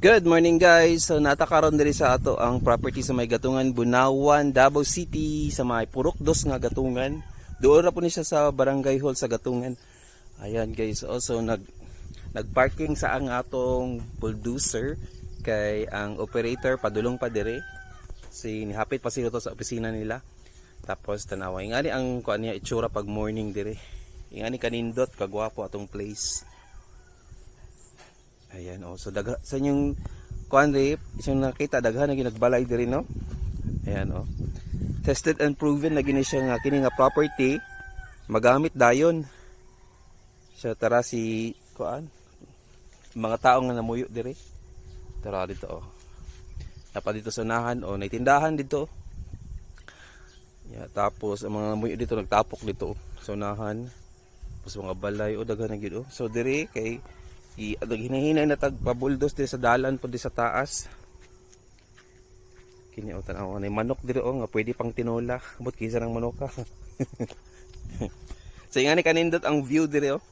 Good morning guys. So natakaron diri sa ato ang property sa may gatungan Bunawan, Davao City sa may Purok Dos nga gatungan. Doon ra po ni siya sa Barangay Hall sa gatungan. Ayan guys, also nag nagparking sa ang atong bulldozer kay ang operator padulong pa dire. Si nihapit pa sila to sa opisina nila. Tapos tanawa ingani ang kuan niya itsura pag morning dire. Ingani kanindot kagwapo atong place. Ayan, oh. So, dagha, sa inyong kuan rin, isang nakita, daghan na ginagbalay diri no? Ayan, oh. Tested and proven na gini siya nga, kini nga property, magamit dayon. Siya tara si, kuan, mga tao nga namuyo diri. Tara dito, oh. Dapat dito sa unahan, oh. Naitindahan dito. Yeah, tapos, ang mga namuyo dito, nagtapok dito, oh, sa unahan. Tapos mga balay, oh, daghan na gid, oh. So, diri, kay, i ano hinahinay na tag pabuldos sa dalan po di sa taas. Kini o tanaw ni manok diri o nga pwede pang tinola. But kisa ng manok ka so ingani kanindot ang view diri o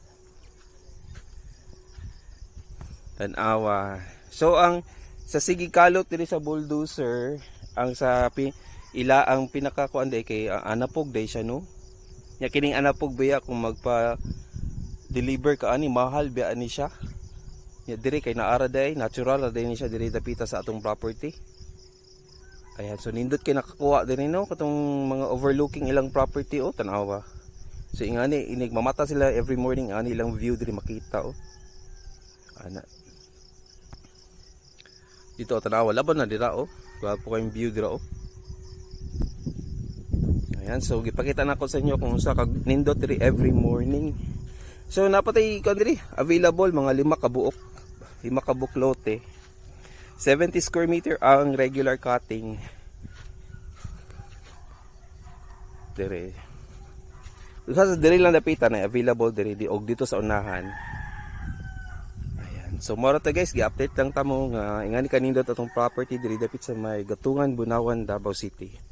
tanawa. So ang sa sige kalot diri sa bulldozer ang sa pi, ila ang pinakakuan day kay ang anapog day siya no? Nya kining anapog biya kung magpa deliver ka ani mahal biya ani siya ya diri kay naara day natural ra day ni siya diri dapita sa atong property. Ayan so nindot kay nakakuha din no? Katong mga overlooking ilang property oh tanawa so ingani inig mamata sila every morning ani ilang view diri makita oh. Ana. Dito oh, tanawa laban na dira oh. Gwapo kayong view dira oh. Ayan so gipakita na ko sa inyo kung sa nindot diri every morning. So napatay ko diri available mga lima ka buok. Lima ka buok lote. 70 square meter ang regular cutting. Dire. Sa diri lang dapitan ay available diri di og dito sa unahan. Ayan. So mora ta guys, gi-update lang ta mo nga ingani kanindot atong property diri dapit sa may Gatungan, Bunawan, Davao City.